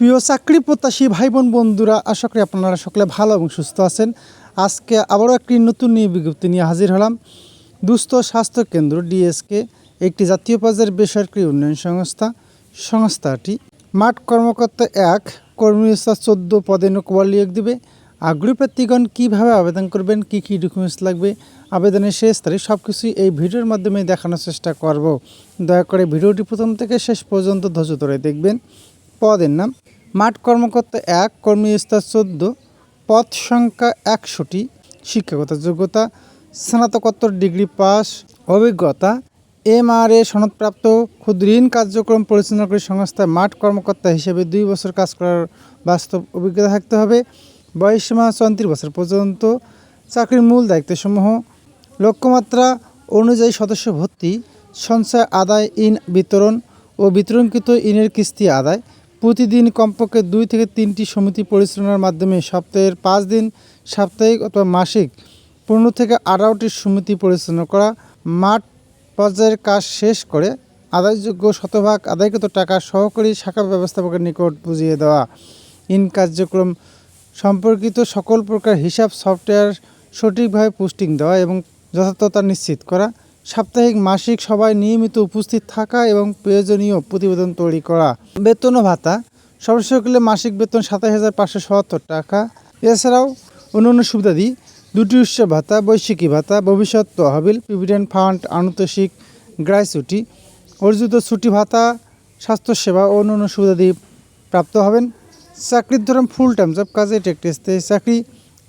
প্রিয় চাকরি প্রত্যাশী ভাই বোন বন্ধুরা, আশা করি আপনারা সকলে ভালো এবং সুস্থ আছেন। আজকে আবারও একটি নতুন নিয়ে বিজ্ঞপ্তি নিয়ে হাজির হলাম। দুস্থ স্বাস্থ্য কেন্দ্র ডিএসকে একটি জাতীয় পর্যায়ের বেসরকারি উন্নয়ন সংস্থা, সংস্থাটি। মাঠ কর্মকর্তা এক কর্মীস্থা চোদ্দ পদে নকবল নিয়োগ দিবে। আগ্রহী প্রার্থীগণ কীভাবে আবেদন করবেন, কী কী ডকুমেন্টস লাগবে, আবেদনের শেষ তারিখ সব কিছুই এই ভিডিওর মাধ্যমে দেখানোর চেষ্টা করব। দয়া করে ভিডিওটি প্রথম থেকে শেষ পর্যন্ত ধৈর্য ধরে দেখবেন। পদের নাম মাঠ কর্মকর্তা এক কর্মীস্থা চোদ্দ পদ সংখ্যা একশোটি, শিক্ষাগত যোগ্যতা, স্নাতকোত্তর ডিগ্রি পাস, অভিজ্ঞতা, এমআরএ সনদপ্রাপ্ত, ক্ষুদ্র ঋণ কার্যক্রম পরিচালনাকারী সংস্থায় মাঠ কর্মকর্তা হিসেবে দুই বছর কাজ করার বাস্তব অভিজ্ঞতা থাকতে হবে। বয়সীমা চৌত্রিশ বছর পর্যন্ত। চাকরির মূল দায়িত্বসমূহ, লক্ষ্যমাত্রা অনুযায়ী সদস্য ভর্তি, সঞ্চয় আদায় ইন বিতরণ ও বিতরণকৃত ইনের কিস্তি আদায় প্রতিদিন কমপক্ষে দুই থেকে তিনটি সমিতি পরিচালনার মাধ্যমে সপ্তাহের পাঁচ দিন, সাপ্তাহিক অথবা মাসিক পনেরো থেকে আঠারোটি সমিতি পরিচালনা করা, মাঠ পর্যায়ের কাজ শেষ করে আদায়যোগ্য শতভাগ আদায়কৃত টাকা সহকারী শাখা ব্যবস্থাপকের নিকট বুঝিয়ে দেওয়া। ইন কার্যক্রম সম্পর্কিত সকল প্রকার হিসাব সফটওয়্যার সঠিকভাবে পোস্টিং দেওয়া এবং যথার্থতা নিশ্চিত করা সাপ্তাহিক, মাসিক সবাই নিয়মিত উপস্থিত থাকা এবং প্রয়োজনীয় প্রতিবেদন তৈরি করা। বেতন ও ভাতা। সর্বসকলে মাসিক বেতন সাতাশ হাজার পাঁচশো সত্তর টাকা। এছাড়াও অন্যান্য সুবিধাদি দুটি উৎসব ভাতা বৈশিকী ভাতা, ভবিষ্যৎ তহবিল, প্রভিডেন্ট ফান্ড, আনুতোষিক গ্রাইচুটি অর্জিত ছুটি ভাতা, স্বাস্থ্যসেবা ও অন্যান্য সুবিধাদি প্রাপ্ত হবেন। চাকরির ধরন ফুল টাইম জব কাজে টেকটেস্টে চাকরি।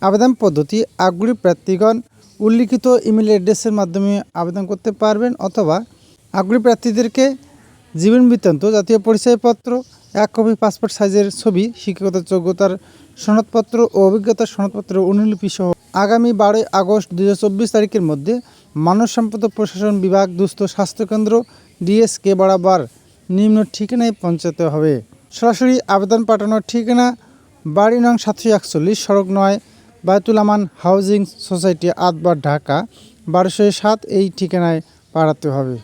আবেদন পদ্ধতি, আগ্রহী প্রার্থীগণ উল্লিখিত ইমেল অ্যাড্রেসের মাধ্যমে আবেদন করতে পারবেন অথবা আগ্রহী প্রার্থীদেরকে জীবন বৃত্তান্ত, জাতীয় পরিচয়পত্র, এক কপি পাসপোর্ট সাইজের ছবি, শিক্ষাগত যোগ্যতার সনদপত্র ও অভিজ্ঞতার সনদপত্র অনুলিপি সহ আগামী বারোই আগস্ট দু হাজার চব্বিশ তারিখের মধ্যে মানব সম্পদ প্রশাসন বিভাগ দুস্থ স্বাস্থ্যকেন্দ্র ডিএসকে বরাবর নিম্ন ঠিকানায় পৌঁছাতে হবে। সরাসরি আবেদন পাঠানোর ঠিকানা বাড়ি নং সাতশো একচল্লিশ, সড়ক নয় বায়তুল আমান হাউজিং সোসাইটি আদবার ঢাকা বারোশো সাত এই ঠিকানায় পাঠাতে হবে।